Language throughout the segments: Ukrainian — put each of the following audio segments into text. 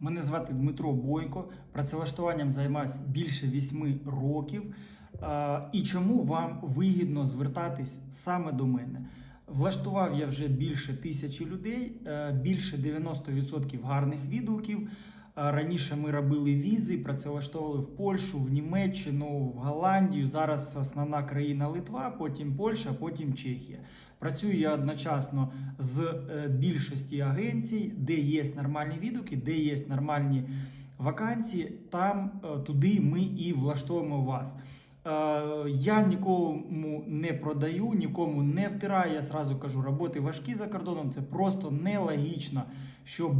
Мене звати Дмитро Бойко. Працевлаштуванням займаюся більше 8 років. І чому вам вигідно звертатись саме до мене? Влаштував я вже більше тисячі людей, е, більше 90% гарних відгуків. Раніше ми робили візи, працевлаштовували в Польщу, в Німеччину, в Голландію. Зараз основна країна Литва, потім Польща, потім Чехія. Працюю я одночасно з е, більшості агенцій, де є нормальні відгуки, де є нормальні вакансії. Там е, туди ми і влаштовуємо вас. Е, Я нікому не продаю, нікому не втираю. Я сразу кажу, роботи важкі за кордоном. Це просто нелогічно, щоб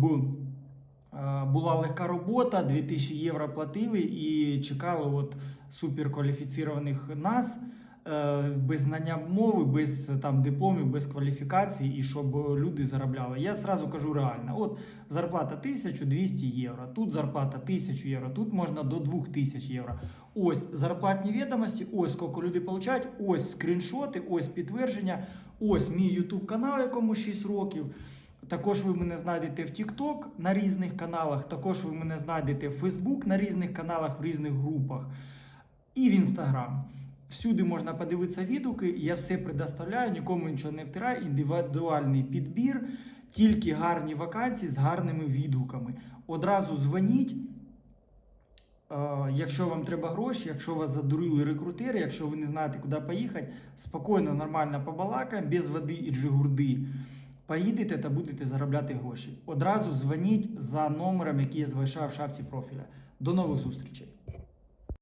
була легка робота, 2000 євро платили і чекали от суперкваліфіцірованих нас е, без знання мови, без е, там дипломів, без кваліфікації, і щоб люди заробляли. Я сразу кажу реально: от зарплата 1200 євро, тут зарплата 1000 євро, тут можна до 2000 євро. Ось зарплатні відомості, ось скільки люди получають, ось скріншоти, ось підтвердження, ось мій YouTube канал, якому 6 років. Також ви мене знайдете в TikTok на різних каналах, також ви мене знайдете в Facebook на різних каналах, в різних групах і в Instagram. Всюди можна подивитися відгуки, я все предоставляю, нікому нічого не втираю, індивідуальний підбір, тільки гарні вакансії з гарними відгуками. Одразу дзвоніть. Якщо вам треба гроші, якщо вас задурили рекрутери, якщо ви не знаєте, куди поїхати, спокійно, нормально побалакаємо, без води і джигурди. Поїдете та будете заробляти гроші. Одразу дзвоніть за номером, який я залишаю в шапці профіля. До нових зустрічей!